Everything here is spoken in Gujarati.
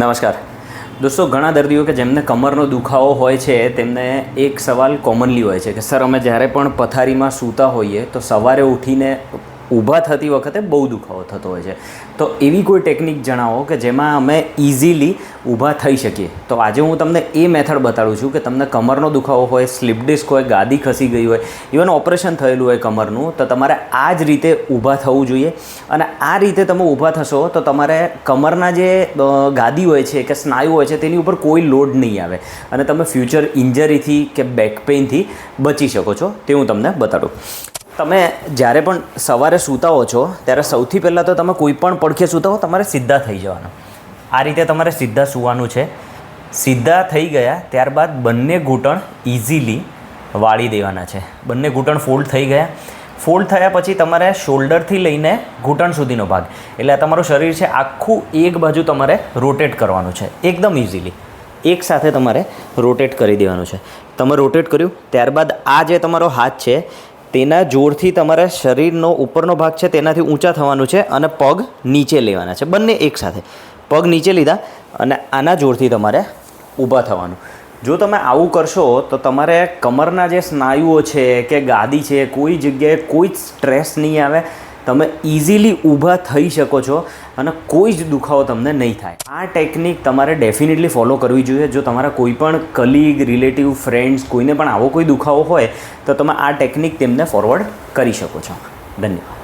નમસ્કાર. દોસ્તો, ઘણા દર્દીઓ કે જેમને કમરનો દુખાવો હોય છે, તેમને એક સવાલ કોમનલી હોય છે કે, સર, અમે જ્યારે પણ પથારીમાં સૂતા હોઈએ, તો સવારે ઉઠીને ઊભા થતી વખતે બહુ દુખાવો થતો હોય છે. તો એવી કોઈ ટેકનિક જણાવો કે જેમાં અમે ઇઝીલી ઊભા થઈ શકીએ. તો આજે હું તમને એ મેથડ બતાડું છું કે તમને કમરનો દુખાવો હોય, સ્લીપ ડિસ્ક હોય, ગાદી ખસી ગઈ હોય, ઇવન ઓપરેશન થયેલું હોય કમરનું, તો તમારે આ જ રીતે ઊભા થવું જોઈએ. અને આ રીતે તમે ઊભા થશો તો તમારે કમરના જે ગાદી હોય છે કે સ્નાયુ હોય છે તેની ઉપર કોઈ લોડ નહીં આવે. અને તમે ફ્યુચર ઇન્જરીથી કે બેક પેઇનથી બચી શકો છો. તે હું તમને બતાડું. તમે જ્યારે પણ સવારે સૂતા હો છો, ત્યારે સૌથી પહેલાં તો તમે કોઈ પણ પડખે સૂતા હો તમારે સીધા થઈ જવાનું. આ રીતે તમારે સીધા સૂવાનું છે. સીધા થઈ ગયા, ત્યારબાદ બંને ઘૂંટણ ઇઝીલી વાળી દેવાના છે. બંને ઘૂંટણ ફોલ્ડ થઈ ગયા. ફોલ્ડ થયા પછી તમારે શોલ્ડરથી લઈને ઘૂંટણ સુધીનો ભાગ. એટલે આ તમારું શરીર છે, આખું એક બાજુ તમારે રોટેટ કરવાનું છે. એકદમ ઇઝીલી એક સાથે તમારે રોટેટ કરી દેવાનું છે. તમે રોટેટ કર્યું, ત્યારબાદ આ જે તમારો હાથ છે તેના જોરથી તમારે શરીરનો ઉપરનો ભાગ છે, તેનાથી ઊંચા થવાનું છે અને પગ નીચે લેવાના છે. બંને એક સાથે. પગ નીચે લીધા અને આના જોરથી તમારે ઊભા થવાનું. જો તમે આવું કરશો, તો તમારે કમરના જે સ્નાયુઓ છે કે ગાદી છે, કોઈ જગ્યાએ કોઈ જ સ્ટ્રેસ નહીં આવે. તમે ઇઝીલી ઊભા થઈ શકો છો અને કોઈ જ દુખાવો તમને નહીં થાય. આ ટેકનિક તમારે ડેફિનેટલી ફોલો કરવી જોઈએ. જો તમારા કોઈ પણ કલીગ રિલેટિવ ફ્રેન્ડ્સ કોઈને પણ આવો કોઈ દુખાવો હોય, તો તમે આ ટેકનિક તેમને ફોરવર્ડ કરી શકો છો. ધન્યવાદ.